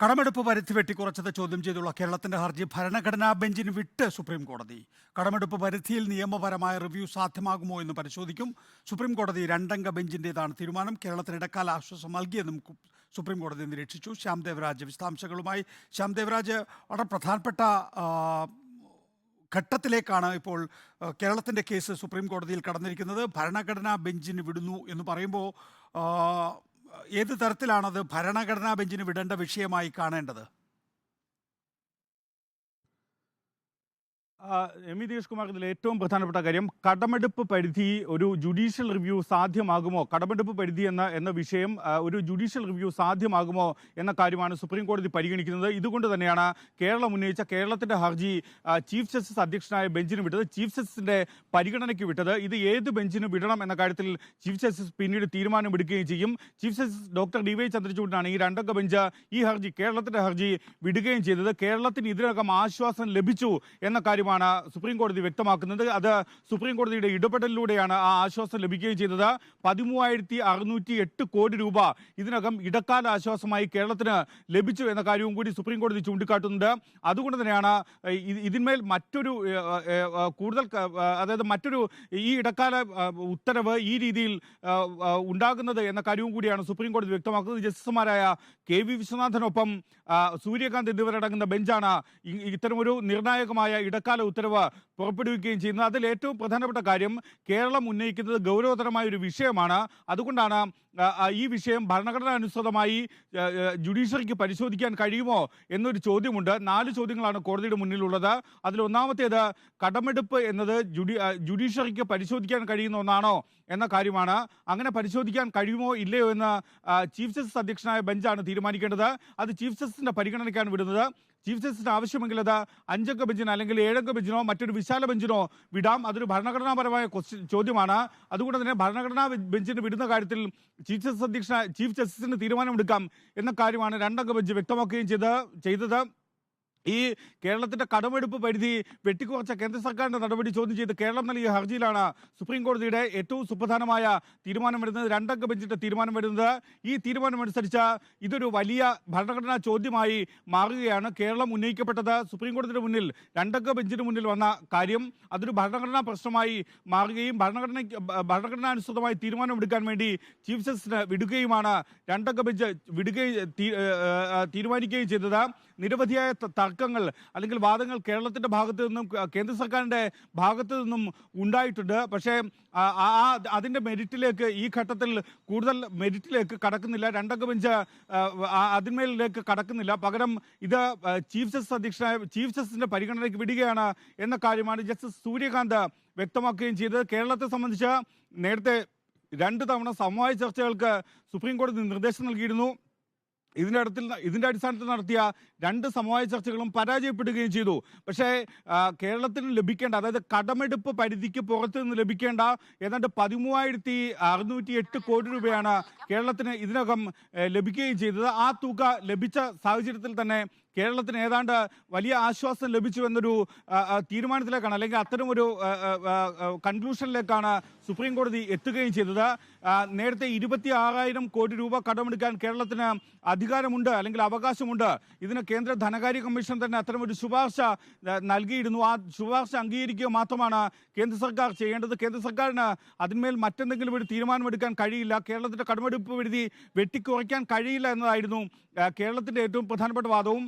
കടമെടുപ്പ് പരിധി വെട്ടിക്കുറച്ചത് ചോദ്യം ചെയ്തുള്ള കേരളത്തിന്റെ ഹർജി ഭരണഘടനാ ബെഞ്ചിന് വിട്ട് സുപ്രീം കോടതി കടമെടുപ്പ് പരിധിയിൽ നിയമപരമായ റിവ്യൂ സാധ്യമാകുമോ എന്ന് പരിശോധിക്കും. സുപ്രീം കോടതി രണ്ടംഗ ബെഞ്ചിന്റേതാണ് തീരുമാനം. കേരളത്തിന് ഇടക്കാല ആശ്വാസം നൽകിയെന്നും സുപ്രീം കോടതി നിരീക്ഷിച്ചു ശ്യാം ദേവരാജ് വിശദാംശങ്ങളുമായി. ശ്യാം ദേവരാജ് വളരെ പ്രധാനപ്പെട്ട ഘട്ടത്തിലേക്കാണ് ഇപ്പോൾ കേരളത്തിന്റെ കേസ് സുപ്രീം കോടതിയിൽ കടന്നിരിക്കുന്നത്. ഭരണഘടനാ ബെഞ്ചിന് വിടുന്നു എന്ന് പറയുമ്പോൾ ഏത് തരത്തിലാണത് ഭരണഘടനാ ബെഞ്ചിന് വിടേണ്ട വിഷയമായി കാണേണ്ടത് ആ, എം വി ദിനേഷ് കുമാർ ഇതിൽ ഏറ്റവും പ്രധാനപ്പെട്ട കാര്യം കടമെടുപ്പ് പരിധി ഒരു ജുഡീഷ്യൽ റിവ്യൂ സാധ്യമാകുമോ? കടമെടുപ്പ് പരിധി എന്ന എന്ന വിഷയം ഒരു ജുഡീഷ്യൽ റിവ്യൂ സാധ്യമാകുമോ എന്ന കാര്യമാണ് സുപ്രീം കോടതി പരിഗണിക്കുന്നത്. ഇതുകൊണ്ട് തന്നെയാണ് കേരളം ഉന്നയിച്ച കേരളത്തിന്റെ ഹർജി ചീഫ് ജസ്റ്റിസ് അധ്യക്ഷനായ ബെഞ്ചിന് വിട്ടത് ചീഫ് ജസ്റ്റിസിന്റെ പരിഗണനയ്ക്ക് വിട്ടത്. ഇത് ഏത് ബെഞ്ചിന് വിടണം എന്ന കാര്യത്തിൽ ചീഫ് ജസ്റ്റിസ് പിന്നീട് തീരുമാനമെടുക്കുകയും ചെയ്യും. Chief justice doctor D Y ചന്ദ്രചൂഡിനാണ് ഈ രണ്ടംഗ ബെഞ്ച് ഈ ഹർജി കേരളത്തിന്റെ ഹർജി വിടുകയും ചെയ്തത്. കേരളത്തിന് ഇതിനകം ആശ്വാസം ലഭിച്ചു എന്ന കാര്യമാണ് സുപ്രീം കോടതി വ്യക്തമാക്കുന്നത്. അത് സുപ്രീം കോടതിയുടെ ഇടപെടലിലൂടെയാണ് ആ ആശ്വാസം ലഭിക്കുകയും ചെയ്തത്. പതിമൂവായിരത്തി അറുന്നൂറ്റി എട്ട് കോടി രൂപ ഇതിനകം ഇടക്കാല ആശ്വാസമായി കേരളത്തിന് ലഭിച്ചു എന്ന കാര്യവും കൂടി സുപ്രീം കോടതി ചൂണ്ടിക്കാട്ടുന്നുണ്ട്. അതുകൊണ്ട് തന്നെയാണ് ഇതിന്മേൽ മറ്റൊരു കൂടുതൽ അതായത് മറ്റൊരു ഈ ഇടക്കാല ഉത്തരവ് ഈ രീതിയിൽ ഉണ്ടാകുന്നത് എന്ന കാര്യവും കൂടിയാണ് സുപ്രീം കോടതി വ്യക്തമാക്കുന്നത്. ജസ്റ്റിസുമാരായ കെ വി വിശ്വനാഥനൊപ്പം സൂര്യകാന്ത് എന്നിവരടങ്ങുന്ന ബെഞ്ചാണ് ഇത്തരമൊരു നിർണായകമായ ഇടക്കാല ഉത്തരവ് പുറപ്പെടുവിക്കുകയും ചെയ്യുന്നത് അതിൽ ഏറ്റവും പ്രധാനപ്പെട്ട കാര്യം കേരളം ഉന്നയിക്കുന്നത് ഗൗരവതരമായ ഒരു വിഷയമാണ്. അതുകൊണ്ടാണ് ഈ വിഷയം ഭരണഘടന അനുസൃതമായി ജുഡീഷ്യറിക്ക് പരിശോധിക്കാൻ കഴിയുമോ എന്നൊരു ചോദ്യമുണ്ട്. നാല് ചോദ്യങ്ങളാണ് കോടതിയുടെ മുന്നിലുള്ളത്. അതിലൊന്നാമത്തേത് കടമെടുപ്പ് എന്നത് ജുഡി ജുഡീഷ്യറിക്ക് പരിശോധിക്കാൻ കഴിയുന്ന ഒന്നാണോ എന്ന കാര്യമാണ്. അങ്ങനെ പരിശോധിക്കാൻ കഴിയുമോ ഇല്ലയോ എന്ന് ചീഫ് ജസ്റ്റിസ് അധ്യക്ഷനായ ബെഞ്ചാണ് തീരുമാനിക്കേണ്ടത്. അത് ചീഫ് ജസ്റ്റിസിന്റെ പരിഗണനയ്ക്കാണ് വിടുന്നത്. ചീഫ് ജസ്റ്റിസിന് ആവശ്യമെങ്കിൽ അത് അഞ്ചംഗ ബെഞ്ചിനോ അല്ലെങ്കിൽ ഏഴംഗ ബെഞ്ചിനോ മറ്റൊരു വിശാല ബെഞ്ചിനോ വിടാം. അതൊരു ഭരണഘടനാപരമായ ക്വസ്റ്റ്യൻ ചോദ്യമാണ്. അതുകൊണ്ട് തന്നെ ഭരണഘടനാ ബെഞ്ചിന് വിടുന്ന കാര്യത്തിൽ ചീഫ് ജസ്റ്റിസ് അധ്യക്ഷ ചീഫ് ജസ്റ്റിസിന് തീരുമാനമെടുക്കാം എന്ന കാര്യമാണ് രണ്ടംഗ ബെഞ്ച് വ്യക്തമാക്കുകയും ചെയ്ത് ചെയ്തത്. ഈ കേരളത്തിന്റെ കടമെടുപ്പ് പരിധി വെട്ടിക്കുറച്ച കേന്ദ്ര സർക്കാരിന്റെ നടപടി ചോദ്യം ചെയ്ത് കേരളം നൽകിയ ഹർജിയിലാണ് സുപ്രീം കോടതിയുടെ ഏറ്റവും സുപ്രധാനമായ തീരുമാനം വരുന്നത്. രണ്ടംഗ ബെഞ്ചിന്റെ തീരുമാനം വരുന്നത്. ഈ തീരുമാനമനുസരിച്ച് ഇതൊരു വലിയ ഭരണഘടനാ ചോദ്യമായി മാറുകയാണ്. കേരളം ഉന്നയിക്കപ്പെട്ടത് സുപ്രീം കോടതിയുടെ മുന്നിൽ രണ്ടംഗ ബെഞ്ചിന് മുന്നിൽ വന്ന കാര്യം അതൊരു ഭരണഘടനാ പ്രശ്നമായി മാറുകയും ഭരണഘടന ഭരണഘടനാനുസൃതമായി തീരുമാനമെടുക്കാൻ വേണ്ടി ചീഫ് ജസ്റ്റിന് വിടുകയുമാണ് രണ്ടംഗ ബെഞ്ച് വിടുകയും തീരുമാനിക്കുകയും ചെയ്തത്. നിരവധിയായ ത- തർക്കങ്ങൾ അല്ലെങ്കിൽ വാദങ്ങൾ കേരളത്തിന്റെ ഭാഗത്തു നിന്നും കേന്ദ്ര സർക്കാരിന്റെ ഭാഗത്തു നിന്നും ഉണ്ടായിട്ടുണ്ട്. പക്ഷേ ആ അതിന്റെ മെരിറ്റിലേക്ക് ഈ ഘട്ടത്തിൽ കൂടുതൽ മെരിറ്റിലേക്ക് കടക്കുന്നില്ല. രണ്ടംഗ ബെഞ്ച് അതിന്മേലിലേക്ക് കടക്കുന്നില്ല. പകരം ഇത് ചീഫ് ജസ്റ്റിസ് അധ്യക്ഷനായ ചീഫ് ജസ്റ്റിസിന്റെ പരിഗണനയ്ക്ക് വിടുകയാണ് എന്ന കാര്യമാണ് ജസ്റ്റിസ് സൂര്യകാന്ത് വ്യക്തമാക്കുകയും ചെയ്തത്. കേരളത്തെ സംബന്ധിച്ച് നേരത്തെ രണ്ട് തവണ സമവായ ചർച്ചകൾക്ക് സുപ്രീം കോടതി നിർദ്ദേശം നൽകിയിരുന്നു. ഇതിന്റെ അടുത്തിൽ ഇതിന്റെ അടിസ്ഥാനത്തിൽ നടത്തിയ രണ്ട് സമവായ ചർച്ചകളും പരാജയപ്പെടുകയും ചെയ്തു. പക്ഷേ കേരളത്തിന് ലഭിക്കേണ്ട അതായത് കടമെടുപ്പ് പരിധിക്ക് പുറത്ത് നിന്ന് ലഭിക്കേണ്ട ഏതാണ്ട് പതിമൂവായിരത്തി അറുന്നൂറ്റി എട്ട് കോടി രൂപയാണ് കേരളത്തിന് ഇതിനകം ലഭിക്കുകയും ചെയ്തത്. ആ തുക ലഭിച്ച സാഹചര്യത്തിൽ തന്നെ കേരളത്തിന് ഏതാണ്ട് വലിയ ആശ്വാസം ലഭിച്ചു എന്നൊരു തീരുമാനത്തിലേക്കാണ് അല്ലെങ്കിൽ അത്തരമൊരു കൺക്ലൂഷനിലേക്കാണ് സുപ്രീം കോടതി എത്തുകയും ചെയ്തത്. നേരത്തെ ഇരുപത്തി ആറായിരം കോടി രൂപ കടമെടുക്കാൻ കേരളത്തിന് അധികാരമുണ്ട് അല്ലെങ്കിൽ അവകാശമുണ്ട്. ഇതിന് കേന്ദ്ര ധനകാര്യ കമ്മീഷൻ തന്നെ അത്തരമൊരു ശുപാർശ നൽകിയിരുന്നു. ആ ശുപാർശ അംഗീകരിക്കുക മാത്രമാണ് കേന്ദ്ര സർക്കാർ ചെയ്യേണ്ടത്. കേന്ദ്ര സർക്കാരിന് അതിന്മേൽ മറ്റെന്തെങ്കിലും ഒരു തീരുമാനമെടുക്കാൻ കഴിയില്ല. കേരളത്തിന്റെ കടമെടുപ്പ് പരിധി വെട്ടിക്കുറയ്ക്കാൻ കഴിയില്ല എന്നതായിരുന്നു കേരളത്തിന്റെ ഏറ്റവും പ്രധാനപ്പെട്ട വാദവും.